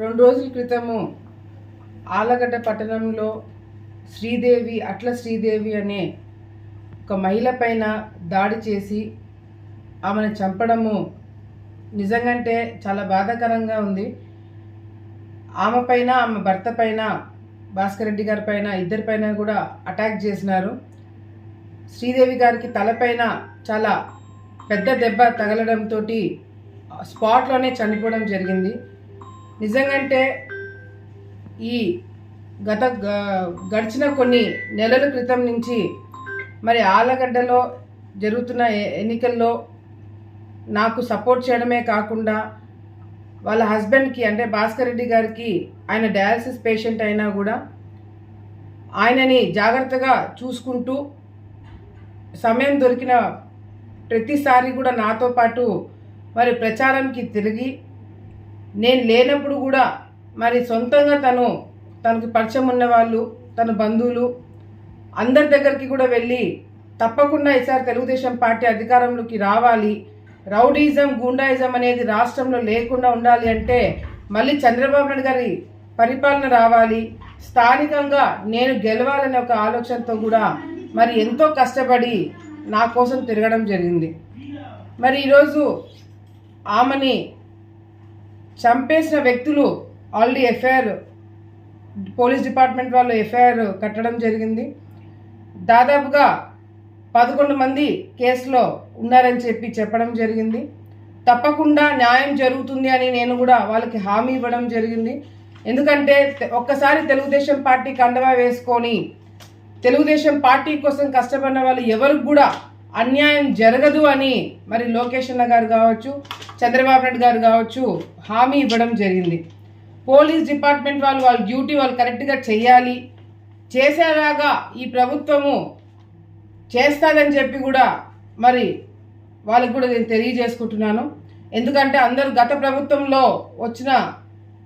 రెండు రోజుల క్రితము ఆలగడ్డ పట్టణంలో శ్రీదేవి అట్ల శ్రీదేవి అనే ఒక మహిళ పైన దాడి చేసి ఆమెను చంపడము నిజంగంటే చాలా బాధాకరంగా ఉంది. ఆమె పైన ఆమె భర్త పైన భాస్కర్ రెడ్డి గారి పైన ఇద్దరి పైన కూడా అటాక్ చేసినారు. శ్రీదేవి గారికి తలపైన చాలా పెద్ద దెబ్బ తగలడంతో స్పాట్లోనే చనిపోవడం జరిగింది. నిజంగంటే ఈ గత గడిచిన కొన్ని నెలల క్రితం నుంచి మరి ఆలగడ్డలో జరుగుతున్న ఎన్నికల్లో నాకు సపోర్ట్ చేయడమే కాకుండా వాళ్ళ హస్బెండ్కి అంటే భాస్కర్ రెడ్డి గారికి ఆయన డయాలసిస్ పేషెంట్ అయినా కూడా ఆయనని జాగ్రత్తగా చూసుకుంటూ సమయం దొరికిన ప్రతిసారి కూడా నాతో పాటు మరి ప్రచారంకి తిరిగి నేను లేనప్పుడు కూడా మరి సొంతంగా తను తనకు పరిచయం ఉన్న వాళ్ళు తన బంధువులు అందరి దగ్గరికి కూడా వెళ్ళి తప్పకుండా ఈసారి తెలుగుదేశం పార్టీ అధికారంలోకి రావాలి. రౌడీజం గూండాయిజం అనేది రాష్ట్రంలో లేకుండా ఉండాలి అంటే మళ్ళీ చంద్రబాబు నాయుడు గారి పరిపాలన రావాలి. స్థానికంగా నేను గెలవాలనే ఒక ఆలోచనతో కూడా మరి ఎంతో కష్టపడి నా కోసం తిరగడం జరిగింది. మరి ఈరోజు ఆమెని చంపేసిన వ్యక్తులు ఆల్రెడీ ఎఫ్ఐఆర్ పోలీస్ డిపార్ట్మెంట్ వాళ్ళు ఎఫ్ఐఆర్ కట్టడం జరిగింది. దాదాపుగా పదకొండు మంది కేసులో ఉన్నారని చెప్పి చెప్పడం జరిగింది. తప్పకుండా న్యాయం జరుగుతుంది అని నేను కూడా వాళ్ళకి హామీ ఇవ్వడం జరిగింది. ఎందుకంటే ఒక్కసారి తెలుగుదేశం పార్టీ కండవా వేసుకొని తెలుగుదేశం పార్టీ కోసం కష్టపడిన వాళ్ళు ఎవరికి కూడా అన్యాయం జరగదు అని మరి లోకేష్ అన్న గారు కావచ్చు చంద్రబాబు నాయుడు గారు కావచ్చు హామీ ఇవ్వడం జరిగింది. పోలీస్ డిపార్ట్మెంట్ వాళ్ళు వాళ్ళ డ్యూటీ వాళ్ళు కరెక్ట్గా చేయాలి చేసేలాగా ఈ ప్రభుత్వము చేస్తుందని చెప్పి కూడా మరి వాళ్ళకి కూడా నేను తెలియజేసుకుంటున్నాను. ఎందుకంటే అందరూ గత ప్రభుత్వంలో వచ్చిన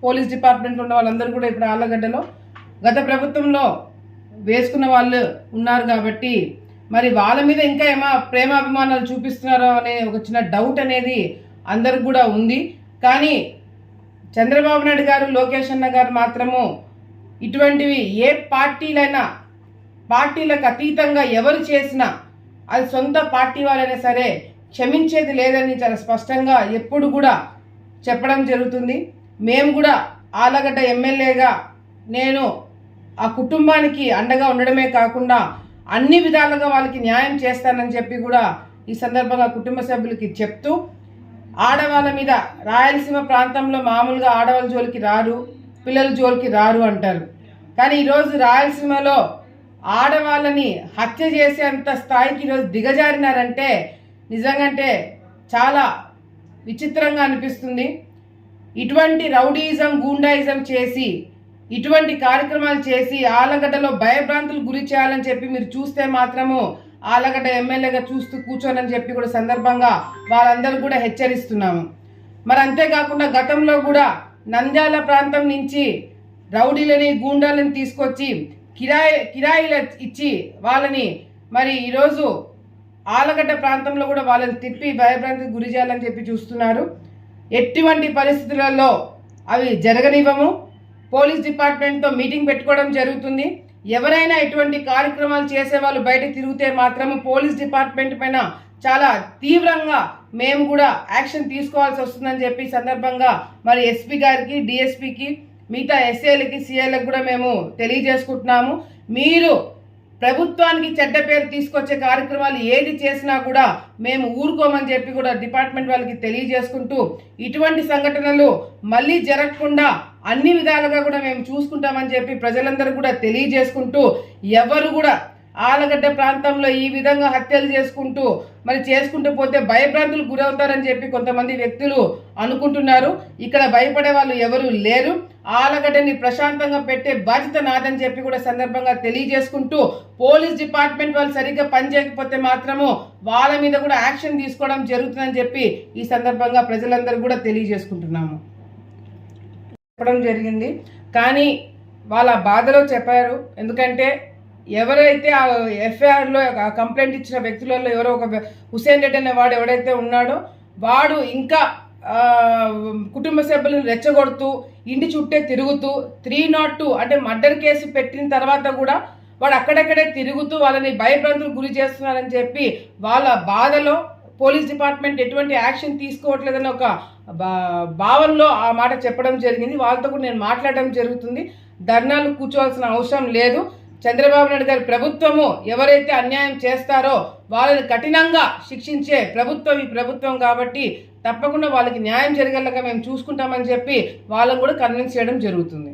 పోలీస్ డిపార్ట్మెంట్ ఉన్న వాళ్ళందరూ కూడా ఇప్పుడు ఆళ్ళగడ్డలో గత ప్రభుత్వంలో వేసుకున్న వాళ్ళు ఉన్నారు కాబట్టి మరి వాళ్ళ మీద ఇంకా ఏమో ప్రేమాభిమానాలు చూపిస్తున్నారో అనే ఒక చిన్న డౌట్ అనేది అందరికి కూడా ఉంది. కానీ చంద్రబాబు నాయుడు గారు లోకేష్ అన్న గారు మాత్రము ఇటువంటివి ఏ పార్టీలైనా పార్టీలకు అతీతంగా ఎవరు చేసినా అది సొంత పార్టీ వాళ్ళైనా సరే క్షమించేది లేదని చాలా స్పష్టంగా ఎప్పుడు కూడా చెప్పడం జరుగుతుంది. మేము కూడా ఆలగడ్డ ఎమ్మెల్యేగా నేను ఆ కుటుంబానికి అండగా ఉండడమే కాకుండా అన్ని విధాలుగా వాళ్ళకి న్యాయం చేస్తానని చెప్పి కూడా ఈ సందర్భంగా కుటుంబ సభ్యులకి చెప్తూ ఆడవాళ్ళ మీద రాయలసీమ ప్రాంతంలో మామూలుగా ఆడవాళ్ళ జోలికి రారు పిల్లల జోలికి రారు అంటారు. కానీ ఈరోజు రాయలసీమలో ఆడవాళ్ళని హత్య చేసేంత స్థాయికి ఈరోజు దిగజారినారంటే నిజంగంటే చాలా విచిత్రంగా అనిపిస్తుంది. ఇటువంటి రౌడీయిజం గూండాయిజం చేసి ఇటువంటి కార్యక్రమాలు చేసి ఆలగడ్డలో భయభ్రాంతులు గురి చేయాలని చెప్పి మీరు చూస్తే మాత్రము ఆలగడ్డ ఎమ్మెల్యేగా చూస్తూ కూర్చోనని చెప్పి కూడా సందర్భంగా వాళ్ళందరూ కూడా హెచ్చరిస్తున్నాము. మరి అంతేకాకుండా గతంలో కూడా నంద్యాల ప్రాంతం నుంచి రౌడీలని గూండాలని తీసుకొచ్చి కిరాయి కిరాయిలు ఇచ్చి వాళ్ళని మరి ఈరోజు ఆలగడ్డ ప్రాంతంలో కూడా వాళ్ళని తిప్పి భయభ్రాంతికి గురి చేయాలని చెప్పి చూస్తున్నారు. ఎటువంటి పరిస్థితులలో అవి జరగనివ్వము. పోలీస్ డిపార్ట్మెంట్తో మీటింగ్ పెట్టుకోవడం జరుగుతుంది. ఎవరైనా ఇటువంటి కార్యక్రమాలు చేసే వాళ్ళు బయట తిరిగితే మాత్రము పోలీస్ డిపార్ట్మెంట్ పైన చాలా తీవ్రంగా మేము కూడా యాక్షన్ తీసుకోవాల్సి వస్తుందని చెప్పి సందర్భంగా మరి ఎస్పీ గారికి డిఎస్పీకి మిగతా ఎస్ఏలకి సిఏలకు కూడా మేము తెలియజేసుకుంటున్నాము. మీరు ప్రభుత్వానికి చెడ్డ పేరు తీసుకొచ్చే కార్యక్రమాలు ఏది చేసినా కూడా మేము ఊరుకోమని చెప్పి కూడా డిపార్ట్మెంట్ వాళ్ళకి తెలియజేసుకుంటూ ఇటువంటి సంఘటనలు మళ్ళీ జరగకుండా అన్ని విధాలుగా కూడా మేము చూసుకుంటామని చెప్పి ప్రజలందరూ కూడా తెలియజేసుకుంటూ ఎవరు కూడా ఆలగడ్డ ప్రాంతంలో ఈ విధంగా హత్యలు చేసుకుంటూ మరి చేసుకుంటూ పోతే భయభ్రాంతులు గురవుతారని చెప్పి కొంతమంది వ్యక్తులు అనుకుంటున్నారు. ఇక్కడ భయపడే వాళ్ళు ఎవరు లేరు. ఆలగడ్డని ప్రశాంతంగా పెట్టే బాధ్యత నాదని చెప్పి కూడా సందర్భంగా తెలియజేసుకుంటూ పోలీస్ డిపార్ట్మెంట్ వాళ్ళు సరిగ్గా పనిచేయకపోతే మాత్రము వాళ్ళ మీద కూడా యాక్షన్ తీసుకోవడం జరుగుతుందని చెప్పి ఈ సందర్భంగా ప్రజలందరూ కూడా తెలియజేసుకుంటున్నాము. చెప్పడం జరిగింది. కానీ వాళ్ళ బాధలో చెప్పారు. ఎందుకంటే ఎవరైతే ఆ ఎఫ్ఐఆర్లో కంప్లైంట్ ఇచ్చిన వ్యక్తులలో ఎవరో ఒక హుసేన్ రెడ్డి అనే వాడు ఎవడైతే ఉన్నాడో వాడు ఇంకా కుటుంబ సభ్యులను రెచ్చగొడుతూ ఇంటి చుట్టే తిరుగుతూ త్రీ నాట్ టూ అంటే మర్డర్ కేసు పెట్టిన తర్వాత కూడా వాడు అక్కడక్కడే తిరుగుతూ వాళ్ళని భయభ్రాంతులకు గురి చేస్తున్నారని చెప్పి వాళ్ళ బాధలో పోలీస్ డిపార్ట్మెంట్ ఎటువంటి యాక్షన్ తీసుకోవట్లేదని ఒక బా- భావనలో ఆ మాట చెప్పడం జరిగింది. వాళ్ళతో కూడా నేను మాట్లాడడం జరుగుతుంది. ధర్నాలు కూర్చోవాల్సిన అవసరం లేదు. చంద్రబాబు నాయుడు గారి ప్రభుత్వము ఎవరైతే అన్యాయం చేస్తారో వాళ్ళని కఠినంగా శిక్షించే ప్రభుత్వం ఈ ప్రభుత్వం కాబట్టి తప్పకుండా వాళ్ళకి న్యాయం జరిగేలాగా మేము చూసుకుంటామని చెప్పి వాళ్ళని కూడా కన్విన్స్ చేయడం జరుగుతుంది.